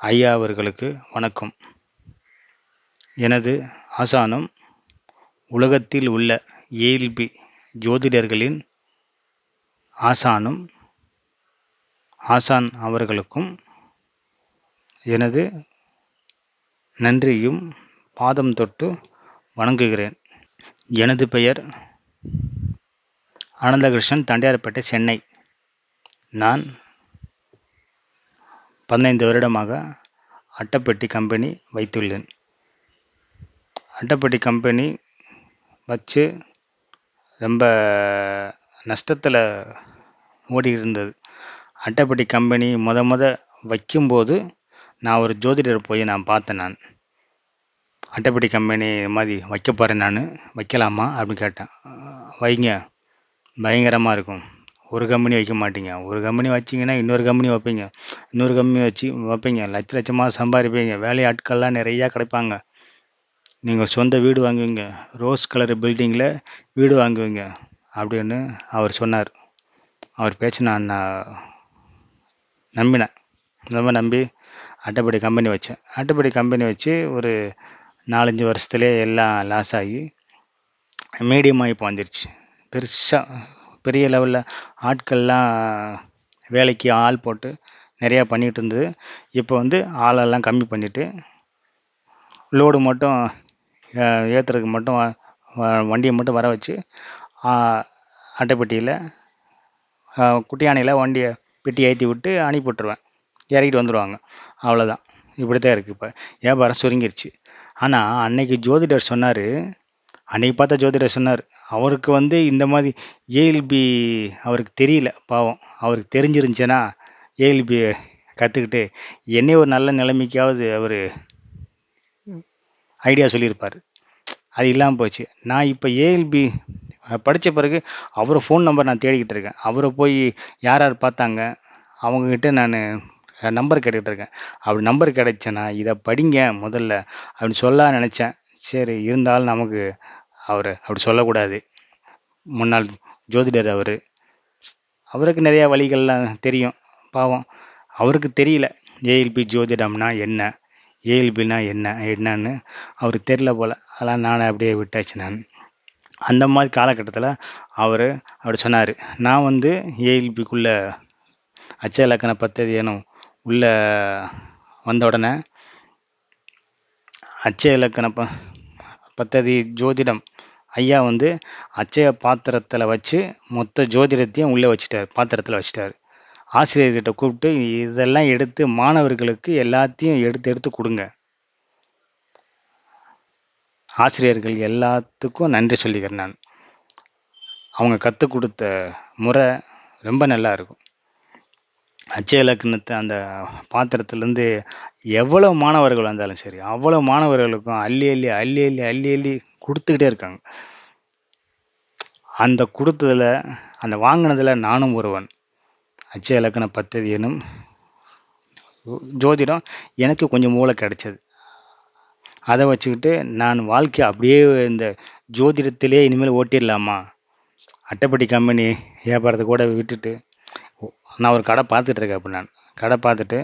ஐயா அவர்களுக்கு வணக்கம். எனது ஆசானும் உலகத்தில் உள்ள ஏஎல்பி ஜோதிடர்களின் ஆசானும் ஆசான் அவர்களுக்கும் எனது நன்றியும் பாதம் தொட்டு வணங்குகிறேன். எனது பெயர் அனந்தகிருஷ்ணன் தண்டையார்பேட்டை சென்னை. நான் பதினைந்து வருடமாக அட்டைப்பெட்டி கம்பெனி வைத்துள்ளேன். அட்டைப்பெட்டி கம்பெனி வச்சு ரொம்ப நஷ்டத்தில் ஓடி இருந்தது அட்டைப்பெட்டி கம்பெனி முத முத வைக்கும்போது நான் ஒரு ஜோதிடர் போய் நான் பார்த்தேன் நான். அட்டைப்பெட்டி கம்பெனி மாதிரி வைக்க போகிறேன் நான் வைக்கலாமா அப்படின்னு கேட்டேன். வைங்க பயங்கரமாக இருக்கும். ஒரு கம்பெனி வைக்க மாட்டீங்க. ஒரு கம்பெனி வச்சிங்கன்னா இன்னொரு கம்பெனி வைப்பீங்க. இன்னொரு கம்பெனி வச்சு வைப்பீங்க. லட்ச லட்சமாக சம்பாதிப்பீங்க. வேலையாட்கள்லாம் நிறையா கிடைப்பாங்க. நீங்கள் சொந்த வீடு வாங்குவீங்க. ரோஸ் கலர் பில்டிங்கில் வீடு வாங்குவீங்க அப்படின்னு அவர் சொன்னார். அவர் பேச்சு நான் நான் நம்பினேன். ரொம்ப நம்பி அட்டைப்படி கம்பெனி வச்சேன். அட்டைப்படி கம்பெனி வச்சு ஒரு நாலஞ்சு வருஷத்துலேயே எல்லாம் லாஸ் ஆகி மீடியமாக இப்போ வந்துருச்சு. பெருசாக பெரிய லெவலில் ஆட்கள்லாம் வேலைக்கு ஆள் போட்டு நிறையா பண்ணிகிட்டு இருந்தது. இப்போ வந்து ஆளெல்லாம் கம்மி பண்ணிவிட்டு லோடு மட்டும் ஏற்றுறதுக்கு மட்டும் வண்டியை மட்டும் வர வச்சு அட்டைப்பெட்டியில் குட்டி யானையில் வண்டியை பெட்டி ஏற்றி விட்டு அனுப்பி விட்டுருவேன் இறக்கிட்டு வந்துடுவாங்க அவ்வளோதான் இப்படி தான் இருக்குது இப்போ. வியாபாரம் சுருங்கிருச்சு. ஆனால் அன்னைக்கு ஜோதிடர் சொன்னார் அன்னைக்கு பார்த்த ஜோதிடர் சொன்னார் அவருக்கு வந்து இந்த மாதிரி ஏஎல்பி அவருக்கு தெரியல பாவம். அவருக்கு தெரிஞ்சிருந்துச்சுன்னா ஏஎல்பி கற்றுக்கிட்டு என்னைய ஒரு நல்ல நிலைமைக்காவது அவர் ஐடியா சொல்லியிருப்பார். அது இல்லாமல் போச்சு. நான் இப்போ ஏஎல்பி படித்த பிறகு அவர் ஃபோன் நம்பர் நான் தேடிக்கிட்டு இருக்கேன். அவரை போய் யார் யார் பார்த்தாங்க அவங்கக்கிட்ட நான் நம்பர் கேட்டுக்கிட்டு இருக்கேன். அப்படி நம்பர் கிடைச்சேன்னா இதை படிங்க முதல்ல அப்படின்னு சொல்ல நினச்சேன். சரி இருந்தாலும் நமக்கு அவர் அப்படி சொல்லக்கூடாது. முன்னாள் ஜோதிடர் அவர். அவருக்கு நிறையா வழிகள்லாம் தெரியும். பாவம் அவருக்கு தெரியல. ஏஎல்பி ஜோதிடம்னா என்ன? ஏஎல்பினா என்ன? என்னன்னு அவருக்கு தெரில போல். அதெல்லாம் நானே அப்படியே விட்டாச்சு நான். அந்த மாதிரி காலகட்டத்தில் அவர் அப்படி சொன்னார். நான் வந்து ஏஎல்பிக்குள்ளே அச்ச இலக்கண பத்ததி உள்ளே வந்த உடனே அச்ச இலக்கண ப பத்ததி ஜோதிடம் ஐயா வந்து அச்சய பாத்திரத்தில் வச்சு மொத்த ஜோதிடத்தையும் உள்ளே வச்சுட்டார் பாத்திரத்தில் வச்சுட்டார். ஆசிரியர்கிட்ட கூப்பிட்டு இதெல்லாம் எடுத்து மாணவர்களுக்கு எல்லாத்தையும் எடுத்து எடுத்து கொடுங்க. ஆசிரியர்கள் எல்லாத்துக்கும் நன்றி சொல்லிக்கிறேன் நான். அவங்க கற்றுக் கொடுத்த முறை ரொம்ப நல்லா இருக்கும். அச்சய இலக்கணத்தை அந்த பாத்திரத்துலேருந்து எவ்வளோ மாணவர்கள் வந்தாலும் சரி அவ்வளோ மாணவர்களுக்கும் அள்ளி அள்ளி அள்ளி அள்ளி அள்ளி அள்ளி கொடுத்துக்கிட்டே இருக்காங்க. அந்த கொடுத்ததில் அந்த வாங்கினதில் நானும் ஒருவன். அச்சய இலக்கண பத்ததி எனும் ஜோதிடம் எனக்கு கொஞ்சம் மூளை கிடைச்சது. அதை வச்சுக்கிட்டு நான் வாழ்க்கை அப்படியே இந்த ஜோதிடத்திலே இனிமேல் ஓட்டிடலாமா? அட்டைப்பட்டி கம்பெனி வியாபாரத்தை கூட விட்டுட்டு நான் ஒரு கடை பார்த்துட்ருக்கேன் அப்போ நான். கடை பார்த்துட்டு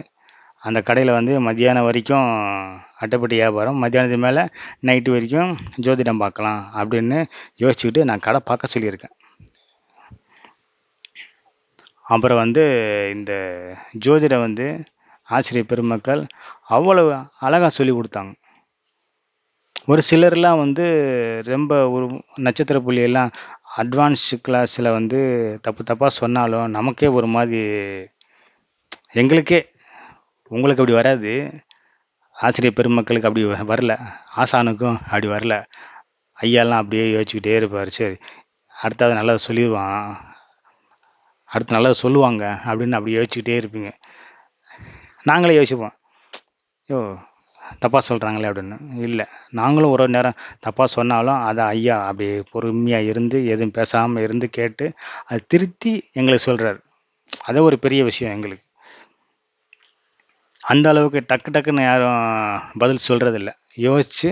அந்த கடையில் வந்து மத்தியானம் வரைக்கும் அட்டைப்பட்டி வியாபாரம். மத்தியானத்துக்கு மேலே நைட்டு வரைக்கும் ஜோதிடம் பார்க்கலாம் அப்படின்னு யோசிச்சுக்கிட்டு நான் கடை பார்க்க சொல்லியிருக்கேன். அப்புறம் வந்து இந்த ஜோதிடம் வந்து ஆசிரியர் பெருமக்கள் அவ்வளவு அழகாக சொல்லி கொடுத்தாங்க. ஒரு சிலர்லாம் வந்து ரொம்ப ஒரு நட்சத்திர புள்ளியெல்லாம் அட்வான்ஸ் கிளாஸில் வந்து தப்பு தப்பாக சொன்னாலும் நமக்கே ஒரு மாதிரி எங்களுக்கே உங்களுக்கு அப்படி வராது. ஆசிரியர் பெருமக்களுக்கு அப்படி வரல. ஆசானுக்கும் அப்படி வரல. ஐயாலாம் அப்படியே யோசிச்சுக்கிட்டே இருப்பார். சரி அடுத்தாவது நல்லா சொல்லிடுவான். அடுத்து நல்லா சொல்லுவாங்க அப்படின்னு அப்படி யோசிச்சுக்கிட்டே இருப்பீங்க. நாங்களே யோசிப்போம். ஐயோ தப்பாக சொல்கிறாங்களே அப்படின்னு. இல்லை நாங்களும் ஒரு நேரம் தப்பாக சொன்னாலும் அதை ஐயா அப்படி பொறுமையாக இருந்து எதுவும் பேசாமல் இருந்து கேட்டு அதை திருத்தி எங்களுக்கு சொல்கிறார் அதே ஒரு பெரிய விஷயம் எங்களுக்கு. அந்த அளவுக்கு டக்கு டக்குன்னு யாரும் பதில் சொல்கிறதில்ல யோசித்து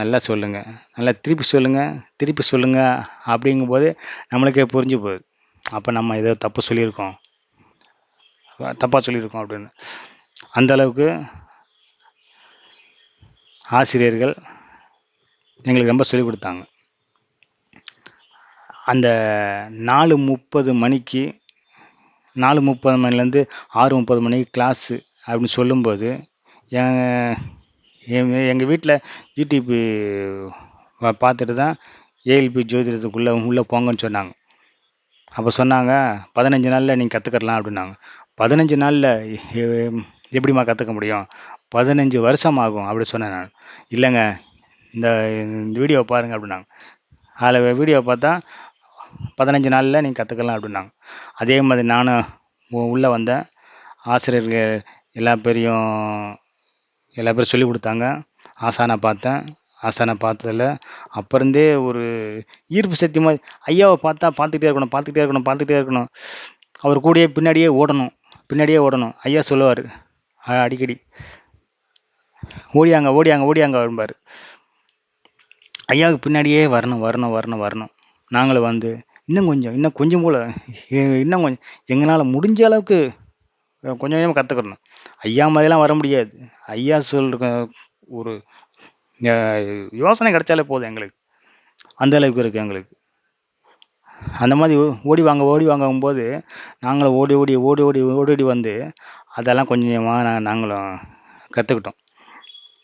நல்லா சொல்லுங்கள் நல்லா திருப்பி சொல்லுங்கள் திருப்பி சொல்லுங்கள் அப்படிங்கும்போது நம்மளுக்கே புரிஞ்சு போகுது. அப்போ நம்ம ஏதோ தப்பு சொல்லியிருக்கோம். தப்பாக சொல்லியிருக்கோம் அப்படின்னு. அந்த அளவுக்கு ஆசிரியர்கள் எங்களுக்கு ரொம்ப சொல்லிக் கொடுத்தாங்க. அந்த நாலு முப்பது மணிக்கு நாலு முப்பது மணிலேருந்து ஆறு முப்பது மணிக்கு கிளாஸு அப்படின்னு சொல்லும்போது என் எங்கள் எங்கள் வீட்டில் யூடியூப்பு பார்த்துட்டு தான் ஏஎல்பி ஜோதிடத்துக்குள்ளே உள்ளே போங்கன்னு சொன்னாங்க. அப்போ சொன்னாங்க பதினஞ்சு நாளில் நீங்கள் கற்றுக்கலாம் அப்படின்னாங்க. பதினஞ்சு நாளில் எப்படிம்மா கற்றுக்க முடியும்? பதினஞ்சு வருஷம் ஆகும் அப்படி சொன்னேன் நான். இல்லைங்க இந்த இந்த வீடியோ பாருங்கள் அப்படின்னாங்க. அதில் வீடியோ பார்த்தா பதினஞ்சு நாளில் நீங்கள் கற்றுக்கலாம் அப்படின்னாங்க. அதே மாதிரி நானும் உ- உள்ளே வந்தேன். ஆசிரியர்கள் எல்லா பேரையும் எல்லா பேரும் சொல்லி கொடுத்தாங்க. ஆசானை பார்த்தேன். ஆசானை பார்த்ததில் அப்போ இருந்தே ஒரு ஈர்ப்பு சக்தி மாதிரி ஐயாவை பார்த்தா பார்த்துக்கிட்டே இருக்கணும் பார்த்துக்கிட்டே இருக்கணும் பார்த்துக்கிட்டே இருக்கணும். அவர் கூடயே பின்னாடியே ஓடணும் பின்னாடியே ஓடணும். ஐயா சொல்லுவார் அடிக்கடி. ஓடியாங்க ஓடியாங்க ஓடியாங்க வரும்பார். ஐயாவுக்கு பின்னாடியே வரணும் வரணும் வரணும் வரணும். நாங்களும் வந்து இன்னும் கொஞ்சம் இன்னும் கொஞ்சம் போல். இன்னும் கொஞ்சம் எங்களால் முடிஞ்ச அளவுக்கு கொஞ்சம் கொஞ்சமாக கற்றுக்கணும் ஐயா மாதிரிலாம் வர முடியாது. ஐயா சொல்கிற ஒரு யோசனை கிடைச்சாலே போதும் எங்களுக்கு. அந்த அளவுக்கு இருக்குது எங்களுக்கு. அந்த மாதிரி ஓடி வாங்க ஓடி வாங்கும்போது நாங்களும் ஓடி ஓடி ஓடி ஓடி ஓடி ஓடி வந்து அதெல்லாம் கொஞ்சம் கொஞ்சமாக நாங்களும் கற்றுக்கிட்டோம்